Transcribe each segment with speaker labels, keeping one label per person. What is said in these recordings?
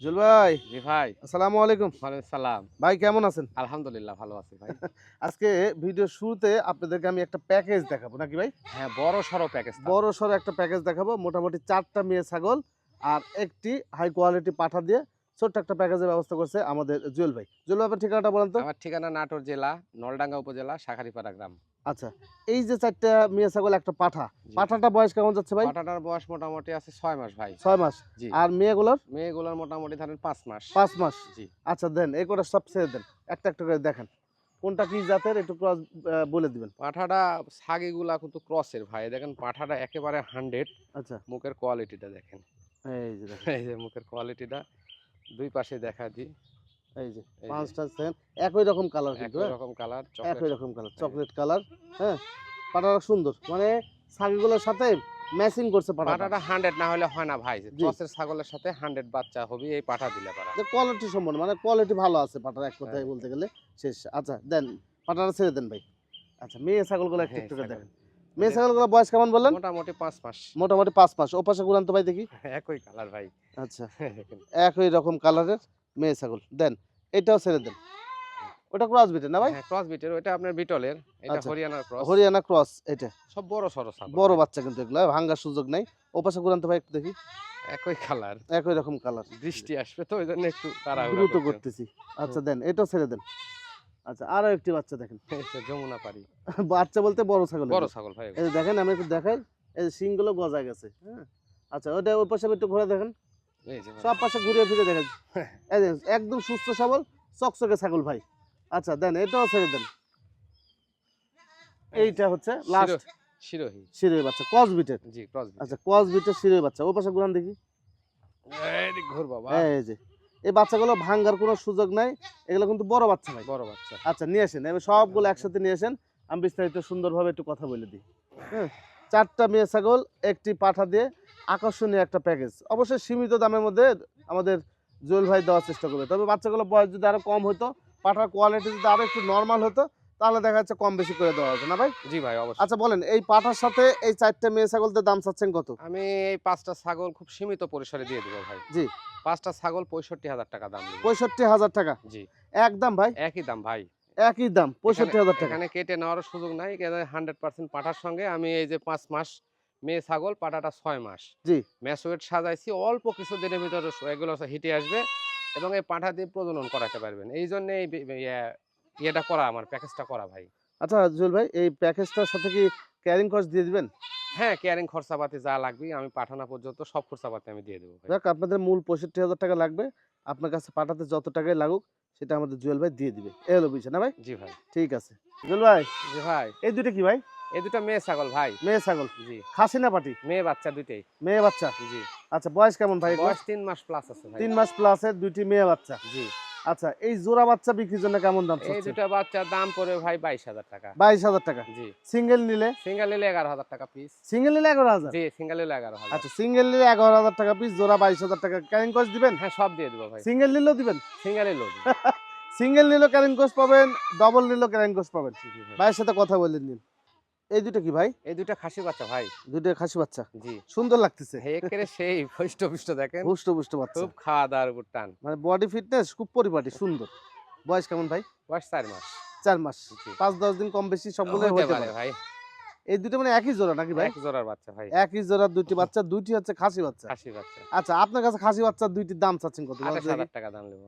Speaker 1: Joule ভাই
Speaker 2: জি ভাই।
Speaker 1: আসসালামু আলাইকুম।
Speaker 2: ওয়ালাইকুম সালাম।
Speaker 1: ভাই কেমন আছেন?
Speaker 2: আলহামদুলিল্লাহ ভালো আছি ভাই।
Speaker 1: আজকে ভিডিও শুরুতে আপনাদেরকে আমি একটা প্যাকেজ দেখাবো নাকি ভাই?
Speaker 2: হ্যাঁ বড় সড়ো প্যাকেজ
Speaker 1: বড় সড়ো একটা প্যাকেজ দেখাবো মোটামুটি চারটা মেয়ে ছাগল আর একটি হাই কোয়ালিটি পাঠা দিয়ে ছোট্ট একটা প্যাকেজের ব্যবস্থা করছে আমাদের জুয়েল ভাই। জুয়েল ভাই ঠিকানাটা বলেন তো।
Speaker 2: আমার ঠিকানা নাটোর জেলা নলডাঙ্গা উপজেলা শাখারিপাড়া গ্রাম।
Speaker 1: আচ্ছা এই যে চারটা মেয়ে ছাগল একটা পাঠা। পাঠাটা বয়স কেমন যাচ্ছে ভাই?
Speaker 2: পাটাটার বয়স মোটামুটি আছে ছয় মাস ভাই।
Speaker 1: ছয় মাস।
Speaker 2: জি।
Speaker 1: আর মেয়েগুলোর?
Speaker 2: মেয়েগুলোর মোটামুটি ধরেন পাঁচ মাস।
Speaker 1: পাঁচ মাস।
Speaker 2: জি।
Speaker 1: আচ্ছা দেন এই করে সব ছেড়ে দেন। একটা একটা করে দেখেন। কোনটা কি জাতের একটু ক্রস বলে দিবেন।
Speaker 2: পাঠাটা ছাগিগুলা কিন্তু ক্রসের ভাই। দেখেন পাঠাটা একেবারে হান্ড্রেড
Speaker 1: আচ্ছা।
Speaker 2: মুখের কোয়ালিটিটা দেখেন।
Speaker 1: এই যে
Speaker 2: এই যে মুখের কোয়ালিটিটা দুই পাশে দেখা দি।
Speaker 1: এই যে পাঁচটা সেন একই রকম কালার কিন্তু
Speaker 2: একই
Speaker 1: হ্যাঁ?
Speaker 2: রকম কালার
Speaker 1: একই রকম কালার চকলেট কালার হ্যাঁ? পাটাটা সুন্দর মানে ছাগলগুলোর সাথে ম্যাচিং করছে পাটাটা।
Speaker 2: পাঠাটা হান্ড্রেড না হলে হয় না ভাই
Speaker 1: জি।
Speaker 2: ছাগলের সাথে হান্ড্রেড বাচ্চা হবে এই পাঠা দিলে পারা
Speaker 1: কোয়ালিটি সম্পন্ন মানে কোয়ালিটি ভালো আছে পাটার এক কথায়
Speaker 2: হ্যাঁ।
Speaker 1: বলতে গেলে শেষ। আচ্ছা দেন পাটাটা ছেড়ে দেন ভাই। আচ্ছা মেয়ে ছাগলগুলো একটু
Speaker 2: হ্যাঁ,
Speaker 1: একটু দেখেন। মেয়ে ছাগলগুলো বয়স কেমন বললেন?
Speaker 2: মোটামুটি পাঁচ মাস।
Speaker 1: মোটামুটি মাস। ও পাশে তো ভাই দেখি।
Speaker 2: একই কালার ভাই।
Speaker 1: আচ্ছা একই রকম কালারের মেয়ে ছাগল। দেন এটাও ছেড়ে দেন। ওটা ক্রস বিটে না ভাই?
Speaker 2: ক্রস বিটের ওটা আপনার বিটলের। এটা
Speaker 1: আচ্ছা।
Speaker 2: হরিয়ানার ক্রস
Speaker 1: হরিয়ানা ক্রস এটা।
Speaker 2: সব বড় সরো ছাগল।
Speaker 1: বড় বাচ্চা কিন্তু এগুলো ভাঙ্গার সুযোগ নাই। ওপাশে পাশে ভাই একটু দেখি।
Speaker 2: একই কালার
Speaker 1: একই রকম কালার
Speaker 2: বৃষ্টি আসবে তো ওই জন্য একটু তাড়াহুড়া
Speaker 1: দ্রুত করতেছি। আচ্ছা দেন এটাও ছেড়ে দেন। আচ্ছা আরও একটি বাচ্চা দেখেন।
Speaker 2: যমুনা পারি
Speaker 1: বাচ্চা বলতে বড় ছাগল
Speaker 2: বড় ছাগল ভাই
Speaker 1: এই দেখেন আমি একটু দেখাই। এই যে শিংগুলো গজা গেছে হ্যাঁ। আচ্ছা ওটা ওই পাশে একটু ঘুরে দেখেন। সব পাশে ঘুরিয়ে ফিরে দেখেন। এই একদম সুস্থ সবল চকচকে ছাগল ভাই। আচ্ছা দেন এটাও ছেড়ে দেন। এইটা হচ্ছে লাস্ট
Speaker 2: শিরো- শিরোহী।
Speaker 1: বাচ্চা কস বিটের।
Speaker 2: জি ক্রস
Speaker 1: আচ্ছা কস বিটের শিরের বাচ্চা। ও পাশে ঘুরান দেখি।
Speaker 2: এই ঘুর বাবা
Speaker 1: এই যে। এই বাচ্চাগুলো ভাঙ্গার কোনো সুযোগ নাই। এগুলো কিন্তু বড় বাচ্চা ভাই।
Speaker 2: বড় বাচ্চা।
Speaker 1: আচ্ছা নিয়ে আসেন। আমি সবগুলো একসাথে নিয়ে আসেন। আমি বিস্তারিত সুন্দরভাবে একটু কথা বলে দিই। হ্যাঁ চারটা মেয়ে ছাগল একটি পাঠা দিয়ে আকর্ষণীয় একটা প্যাকেজ অবশ্যই সীমিত দামের মধ্যে আমাদের জুয়েল ভাই দেওয়ার চেষ্টা করবে। তবে বাচ্চাগুলো বয়স যদি আরও কম হতো পাঠার কোয়ালিটি যদি আরও একটু নর্মাল হতো তাহলে দেখা যাচ্ছে কম বেশি করে দেওয়া হবে না ভাই?
Speaker 2: জি ভাই অবশ্যই।
Speaker 1: আচ্ছা বলেন এই পাঠার সাথে এই চারটা মেয়ে ছাগলদের দাম চাচ্ছেন কত?
Speaker 2: আমি এই পাঁচটা ছাগল খুব সীমিত পরিসরে দিয়ে দিব ভাই।
Speaker 1: জি।
Speaker 2: পাঁচটা ছাগল পঁয়ষট্টি হাজার টাকা দাম
Speaker 1: পঁয়ষট্টি হাজার টাকা?
Speaker 2: জি।
Speaker 1: একদম ভাই?
Speaker 2: একই দাম ভাই।
Speaker 1: একই দাম পঁয়ষট্টি হাজার টাকা।
Speaker 2: এখানে কেটে নেওয়ার সুযোগ নাই হান্ড্রেড পার্সেন্ট পাঠার সঙ্গে আমি এই যে পাঁচ মাস মেয়ে ছাগল পাটাটা ছয় মাস।
Speaker 1: জি।
Speaker 2: ম্যাচওয়েট সাজাইছি অল্প কিছু দিনের ভিতরে এগুলো হিটে আসবে এবং এই পাঠা দিয়ে প্রজনন করাতে পারবেন। এই জন্য এই ইয়ে- ইয়েটা করা আমার প্যাকেজটা করা ভাই।
Speaker 1: আচ্ছা জুয়েল ভাই এই প্যাকেজটার সাথে কি ক্যারিং কস্ট দিয়ে দিবেন?
Speaker 2: হ্যাঁ কেয়ারিং খরচাপাতি যা লাগবে আমি পাঠানো পর্যন্ত সব খরচাপাতি আমি দিয়ে দেবো
Speaker 1: যাক আপনাদের মূল পঁয়ষট্টি হাজার টাকা লাগবে। আপনার কাছে পাঠাতে যত টাকাই লাগুক সেটা আমাদের জুয়েল ভাই দিয়ে দিবে। এ হলো বুঝছে না ভাই?
Speaker 2: জি ভাই।
Speaker 1: ঠিক আছে। জুয়েল ভাই
Speaker 2: জি ভাই।
Speaker 1: এই দুটো কি ভাই?
Speaker 2: এই দুটো মেয়ে ছাগল ভাই।
Speaker 1: মেয়ে ছাগল?
Speaker 2: জি।
Speaker 1: খাসি না পাটি?
Speaker 2: মেয়ে বাচ্চা দুইটাই।
Speaker 1: মেয়ে বাচ্চা?
Speaker 2: জি।
Speaker 1: আচ্ছা বয়স কেমন ভাই
Speaker 2: বয়স তিন মাস প্লাস আছে ভাই।
Speaker 1: তিন মাস প্লাসের দুইটি মেয়ে বাচ্চা?
Speaker 2: জি।
Speaker 1: আচ্ছা এই জোড়া বাচ্চা বিক্রির জন্য কেমন দাম
Speaker 2: এই দুটো বাচ্চার দাম পড়বে ভাই বাইশ হাজার টাকা।
Speaker 1: বাইশ হাজার টাকা?
Speaker 2: জি।
Speaker 1: সিঙ্গেল নিলে?
Speaker 2: সিঙ্গেল নিলে এগারো হাজার টাকা পিস
Speaker 1: সিঙ্গেল নিলে এগারো হাজার?
Speaker 2: জি সিঙ্গেল নিলে এগারো হাজার।
Speaker 1: আচ্ছা সিঙ্গেল নিলে এগারো হাজার টাকা পিস জোড়া বাইশ হাজার টাকা। ক্যারিং কস্ট দিবেন?
Speaker 2: হ্যাঁ সব দিয়ে দেবো ভাই।
Speaker 1: সিঙ্গেল নিলেও দিবেন?
Speaker 2: সিঙ্গেল এলো
Speaker 1: সিঙ্গেল নিলেও ক্যারিং কস্ট পাবেন ডবল নিলেও ক্যারিং কস্ট পাবেন। ভাইয়ের সাথে কথা বলে নিন। এই দুটো কি ভাই?
Speaker 2: এই দুটো খাসি বাচ্চা ভাই।
Speaker 1: দুটো খাসি বাচ্চা?
Speaker 2: জি।
Speaker 1: সুন্দর লাগতেছে।
Speaker 2: হে একেরে সেই হৃষ্ট পুষ্ট দেখেন।
Speaker 1: হুষ্ট পুষ্ট বাচ্চা।
Speaker 2: খুব খাওয়া দাওয়ার উপর টান।
Speaker 1: মানে বডি ফিটনেস খুব পরিপাটি সুন্দর। বয়স কেমন ভাই?
Speaker 2: বয়স চার মাস।
Speaker 1: চার মাস। পাঁচ দশ দিন কম বেশি সবগুলো
Speaker 2: হতে পারে। ভাই।
Speaker 1: এই দুটো মানে একই জোড়া নাকি ভাই?
Speaker 2: এক জোড়ার বাচ্চা ভাই।
Speaker 1: একই জোড়া দুইটি বাচ্চা দুইটি হচ্ছে খাসি বাচ্চা।
Speaker 2: খাসি বাচ্চা।
Speaker 1: আচ্ছা আপনার কাছে খাসি দুইটির দাম চাচ্ছেন কত?
Speaker 2: টাকা দাম নেব।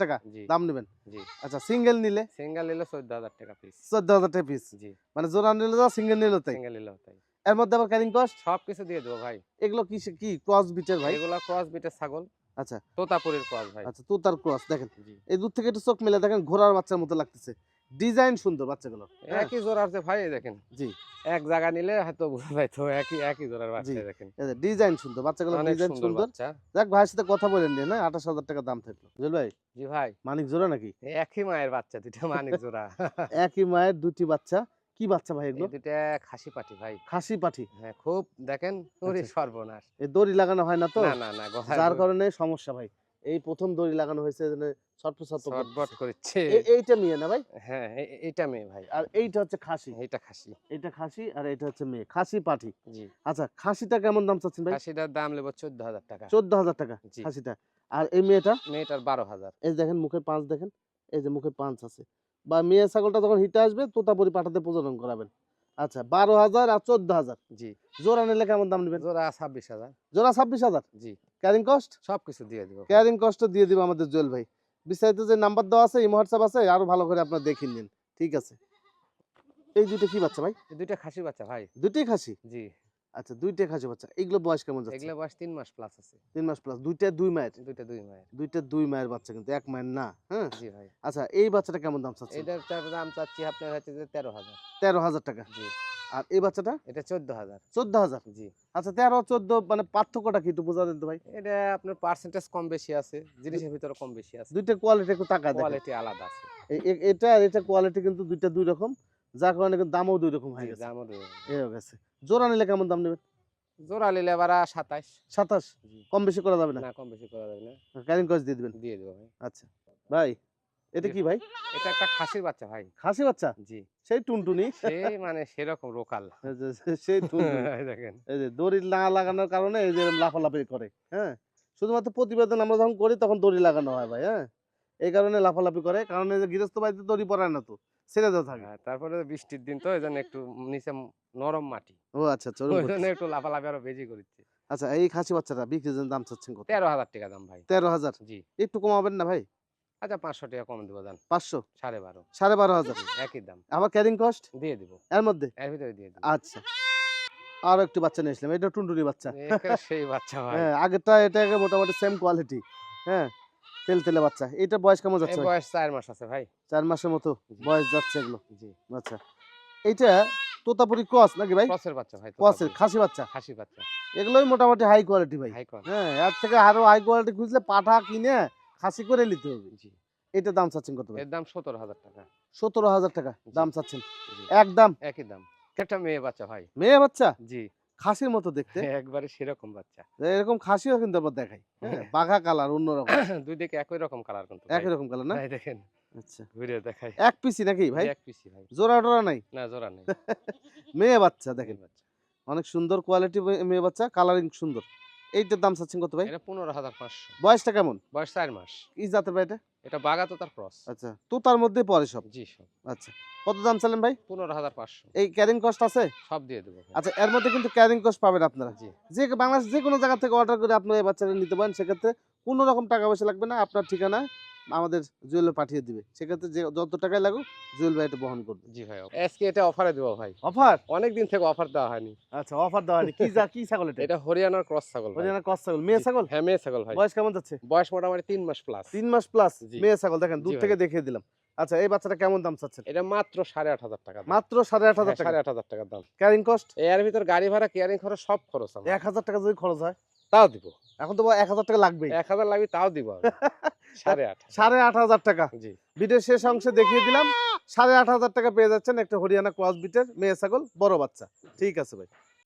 Speaker 1: টাকা? দাম নেবেন?
Speaker 2: জি।
Speaker 1: আচ্ছা সিঙ্গেল নিলে?
Speaker 2: সিঙ্গেল নিলে চোদ্দ হাজার টাকা পিস
Speaker 1: চোদ্দ হাজার টাকা পিস
Speaker 2: জি।
Speaker 1: মানে জোড়া নিলে যা সিঙ্গেল নিলে তাই।
Speaker 2: সিঙ্গেল নিলেও তাই।
Speaker 1: এর মধ্যে আবার ক্যারিং কস্ট
Speaker 2: সব কিছু দিয়ে দেবো ভাই।
Speaker 1: এগুলো কি কি ক্রস বিটের ভাই?
Speaker 2: এগুলা ক্রস বিটের ছাগল।
Speaker 1: আচ্ছা।
Speaker 2: তোতাপুরের ক্রস ভাই।
Speaker 1: আচ্ছা তো তার ক্রস দেখেন এই দূর থেকে একটু চোখ মেলে দেখেন ঘোড়ার বাচ্চার মতো লাগতেছে। ডিজাইন সুন্দর বাচ্চাগুলো।
Speaker 2: একই জোড়ার যে ভাই দেখেন।
Speaker 1: জি।
Speaker 2: এক জায়গা নিলে হয়তো ভাই তো একই একই জোড়ার বাচ্চা। দেখেন।
Speaker 1: ডিজাইন সুন্দর বাচ্চাগুলো ডিজাইন
Speaker 2: সুন্দর
Speaker 1: যাক ভাইয়ের সাথে কথা বলে নিয়ে না? আঠাশ হাজার টাকা দাম থাকল। বুঝল ভাই?
Speaker 2: জি ভাই।
Speaker 1: মানিক জোড়া নাকি?
Speaker 2: এই একই মায়ের বাচ্চা দুইটা মানিক জোড়া।
Speaker 1: একই মায়ের দুটি বাচ্চা। কি বাচ্চা ভাই
Speaker 2: এই
Speaker 1: এগুলো
Speaker 2: দুইটা খাসি পাটি ভাই।
Speaker 1: খাসি পাঠি
Speaker 2: হ্যাঁ খুব দেখেন ওরে
Speaker 1: আচ্ছা।
Speaker 2: সর্বনাশ।
Speaker 1: এই দড়ি লাগানো হয় না তো?
Speaker 2: না না না
Speaker 1: যার কারণে সমস্যা ভাই। এই প্রথম দড়ি লাগানো হয়েছে
Speaker 2: করছে।
Speaker 1: এইটা মেয়ে না ভাই?
Speaker 2: হ্যাঁ এইটা মেয়ে ভাই।
Speaker 1: আর এইটা হচ্ছে খাসি।
Speaker 2: এইটা খাসি।
Speaker 1: এটা খাসি আর এটা হচ্ছে মেয়ে। খাসি পাঠি।
Speaker 2: জি।
Speaker 1: আচ্ছা খাসিটা কেমন দাম চাচ্ছেন ভাই?
Speaker 2: খাসিটার দাম নেব চোদ্দ হাজার টাকা।
Speaker 1: চোদ্দ হাজার টাকা খাসিটা। আর এই মেয়েটা?
Speaker 2: মেয়েটার বারো হাজার।
Speaker 1: এই দেখেন মুখের পাঁচ দেখেন এই যে মুখের পাঁচ আছে। বা মেয়ে ছাগলটা যখন হিটে আসবে তোতাপুরি পাঠাতে প্রজনন করাবেন। আচ্ছা বারো হাজার আর চোদ্দ হাজার।
Speaker 2: জি।
Speaker 1: জোড়া নিলে কেমন দাম নেবেন?
Speaker 2: জোড়া ছাব্বিশ হাজার।
Speaker 1: জোড়া ছাব্বিশ হাজার?
Speaker 2: জি।
Speaker 1: Carrying cost?
Speaker 2: সবকিছু দিয়ে দিব।
Speaker 1: ক্যারিং কস্ট দিয়ে দিব আমাদের জুয়েল ভাই। বিস্তারিত যে নাম্বার দেওয়া আছে এই হোয়াটসঅ্যাপ আছে আরও ভালো করে আপনারা দেখে নিন। ঠিক আছে। এই দুটো কি বাচ্চা ভাই?
Speaker 2: এই দুইটা খাসি বাচ্চা ভাই।
Speaker 1: দুটোই খাসি?
Speaker 2: জি।
Speaker 1: আচ্ছা দুইটাই খাসি বাচ্চা এগুলো বয়স কেমন যাচ্ছে?
Speaker 2: এগুলো বয়স তিন মাস প্লাস আছে।
Speaker 1: তিন মাস প্লাস দুইটা দুই মায়ের?
Speaker 2: দুইটা দুই মায়ের।
Speaker 1: দুইটা দুই মায়ের বাচ্চা কিন্তু এক মায়ের না হ্যাঁ?
Speaker 2: জি ভাই।
Speaker 1: আচ্ছা এই বাচ্চাটা কেমন দাম চাচ্ছে
Speaker 2: এটার তার দাম চাচ্ছি আপনার হচ্ছে যে তেরো হাজার।
Speaker 1: তেরো হাজার টাকা।
Speaker 2: জি।
Speaker 1: আর এই বাচ্চাটা?
Speaker 2: এটা চোদ্দ হাজার।
Speaker 1: চোদ্দ হাজার?
Speaker 2: জি।
Speaker 1: আচ্ছা তেরো চোদ্দ মানে পার্থক্যটা কি একটু বোঝা দেন তো ভাই।
Speaker 2: এটা আপনার পার্সেন্টেজ কম বেশি আছে জিনিসের ভিতরে কম বেশি আছে।
Speaker 1: দুইটা কোয়ালিটি একটু টাকা দেখেন।
Speaker 2: কোয়ালিটি আলাদা আছে।
Speaker 1: এটা আর এটা কোয়ালিটি কিন্তু দুইটা দুই রকম। যার কারণে কিন্তু দামও দুই রকম হয়ে গেছে।
Speaker 2: দামও দুই
Speaker 1: এই হয়ে গেছে। জোড়া নিলে কেমন দাম নেবেন?
Speaker 2: জোড়া নিলে সাতাশ।
Speaker 1: সাতাশ? কম বেশি করা যাবে না?
Speaker 2: না কম বেশি করা যাবে না।
Speaker 1: ক্যারিং কস্ট দিয়ে দিবেন?
Speaker 2: দিয়ে দেবো ভাই।
Speaker 1: আচ্ছা। ভাই এটা কি ভাই?
Speaker 2: এটা একটা খাসির বাচ্চা ভাই।
Speaker 1: খাসি বাচ্চা?
Speaker 2: জি।
Speaker 1: সেই টুনটুনি?
Speaker 2: সেই মানে সেরকম
Speaker 1: যে সেই টুনটুনি।
Speaker 2: দেখেন।
Speaker 1: এই যে দড়ি না লাগানোর কারণে এই যে লাফালাফি করে হ্যাঁ? শুধুমাত্র প্রতিবেদন আমরা যখন করি তখন দড়ি লাগানো হয় ভাই হ্যাঁ? এই কারণে লাফালাফি করে কারণ এই যে গৃহস্থ বাড়িতে দড়ি পড়ায় না তো। ছেড়ে দেওয়া থাকে।
Speaker 2: হ্যাঁ, তারপরে বৃষ্টির দিন তো এই জন্য একটু নিচে নরম মাটি।
Speaker 1: ও আচ্ছা আচ্ছা ওরকম
Speaker 2: ওই জন্য একটু লাফালাফি আরও বেশি করছে
Speaker 1: আচ্ছা এই খাসি বাচ্চাটা বিক্রির দাম চাচ্ছেন কত?
Speaker 2: তেরো হাজার টাকা দাম ভাই।
Speaker 1: তেরো হাজার?
Speaker 2: জি।
Speaker 1: একটু কমাবেন না ভাই?
Speaker 2: আচ্ছা পাঁচশো টাকা কম দেবো দাম
Speaker 1: পাঁচশো?
Speaker 2: সাড়ে বারো।
Speaker 1: সাড়ে বারো হাজার।
Speaker 2: একই দাম।
Speaker 1: আবার ক্যারিং কস্ট
Speaker 2: দিয়ে দিব।
Speaker 1: এর মধ্যে?
Speaker 2: এর ভিতরে দিয়ে দিব।
Speaker 1: আচ্ছা। আরও একটু বাচ্চা নিয়ে আসলাম। এটা টুনটুনি বাচ্চা।
Speaker 2: সেই বাচ্চা
Speaker 1: হ্যাঁ আগেরটা এটা মোটামুটি সেম কোয়ালিটি হ্যাঁ। তেল তেলে বাচ্চা। এটা বয়স কেমন যাচ্ছে
Speaker 2: বয়স চার মাস আছে ভাই।
Speaker 1: চার মাসের মতো বয়স যাচ্ছে এগুলো।
Speaker 2: জি।
Speaker 1: আচ্ছা। এইটা তোতাপুরি ক্রস নাকি ভাই?
Speaker 2: ক্রসের বাচ্চা ভাই
Speaker 1: ক্রসের খাসি বাচ্চা?
Speaker 2: খাসি বাচ্চা।
Speaker 1: এগুলোই মোটামুটি হাই কোয়ালিটি ভাই। হ্যাঁ এর থেকে আরও হাই কোয়ালিটি খুঁজলে পাঠা কিনে খাসি করে নিতে হবে।
Speaker 2: জি।
Speaker 1: এটা দাম চাচ্ছেন কত
Speaker 2: এর দাম সতেরো হাজার টাকা।
Speaker 1: সতেরো হাজার টাকা দাম চাচ্ছেন। একদম।
Speaker 2: একই দাম। একটা মেয়ে বাচ্চা ভাই।
Speaker 1: মেয়ে বাচ্চা?
Speaker 2: জি।
Speaker 1: খাসির মতো দেখতে।
Speaker 2: একবারে সেরকম বাচ্চা।
Speaker 1: এরকম খাসিও কিন্তু আবার দেখাই হ্যাঁ? বাঘা কালার অন্যরকম।
Speaker 2: দুই দিকে একই রকম কালার কিন্তু
Speaker 1: একই রকম কালার না?
Speaker 2: দেখেন।
Speaker 1: আচ্ছা।
Speaker 2: ঘুরে দেখাই।
Speaker 1: এক পিসি নাকি ভাই?
Speaker 2: এক পিসি ভাই।
Speaker 1: জোড়া টোরা নাই?
Speaker 2: না জোড়া নেই।
Speaker 1: মেয়ে বাচ্চা দেখেন।
Speaker 2: বাচ্চা।
Speaker 1: অনেক সুন্দর কোয়ালিটি মেয়ে বাচ্চা কালারিং সুন্দর। এইটার দাম চাচ্ছেন কত ভাই?
Speaker 2: এটা পনেরো হাজার পাঁচশো।
Speaker 1: বয়সটা কেমন?
Speaker 2: বয়স চার মাস।
Speaker 1: কি জাতের ভাই এটা?
Speaker 2: এটা বাগা তো তার ক্রস।
Speaker 1: আচ্ছা তো তার মধ্যে পরে সব?
Speaker 2: জি সব।
Speaker 1: আচ্ছা কত দাম চালেন ভাই?
Speaker 2: পনেরো হাজার পাঁচশো।
Speaker 1: এই ক্যারিং কস্ট আছে?
Speaker 2: সব দিয়ে দেবো
Speaker 1: আচ্ছা এর মধ্যে কিন্তু ক্যারিং কস্ট পাবেন আপনারা।
Speaker 2: জি।
Speaker 1: যে বাংলাদেশ যে কোনো জায়গা থেকে অর্ডার করে আপনারা এই বাচ্চাটা নিতে পারেন সেক্ষেত্রে কোনো রকম টাকা পয়সা লাগবে না আপনার ঠিকানা আমাদের জুয়েল পাঠিয়ে দিবে। সেক্ষেত্রে যে যত টাকাই লাগুক জুয়েল ভাই এটা বহন করবে।
Speaker 2: জি ভাই আজকে এটা অফারে দেবো ভাই।
Speaker 1: অফার
Speaker 2: অনেক দিন থেকে অফার দেওয়া হয়নি।
Speaker 1: আচ্ছা অফার দেওয়া হয়নি। কি যা কি ছাগল এটা?
Speaker 2: এটা হরিয়ানার ক্রস ছাগল ভাই।
Speaker 1: হরিয়ানা কস ছাগল। মেয়ে ছাগল?
Speaker 2: হ্যাঁ মেয়ে ছাগল ভাই।
Speaker 1: বয়স কেমন যাচ্ছে?
Speaker 2: বয়স মোটামুটি তিন মাস প্লাস
Speaker 1: তিন মাস প্লাস মেয়ে ছাগল দেখেন দূর থেকে দেখিয়ে দিলাম। আচ্ছা এই বাচ্চাটা কেমন দাম চাচ্ছেন?
Speaker 2: এটা মাত্র সাড়ে আট হাজার টাকা।
Speaker 1: মাত্র সাড়ে আট হাজার
Speaker 2: হ্যাঁ,
Speaker 1: টাকা
Speaker 2: সাড়ে আট হাজার টাকার দাম।
Speaker 1: ক্যারিং কস্ট
Speaker 2: এর ভিতর গাড়ি ভাড়া কেয়ারিং খরচ সব খরচ
Speaker 1: এক হাজার টাকা যদি খরচ হয়?
Speaker 2: তাও দিব।
Speaker 1: এখন তো এক হাজার টাকা লাগবেই।
Speaker 2: এক হাজার লাগবে তাও দিব। সাড়ে আট
Speaker 1: সাড়ে আট হাজার টাকা।
Speaker 2: জি।
Speaker 1: বিটের শেষ অংশে দেখিয়ে দিলাম সাড়ে আট হাজার টাকা পেয়ে যাচ্ছেন একটা হরিয়ানা ক্রস বিটের মেয়ে ছাগল বড় বাচ্চা। ঠিক আছে ভাই।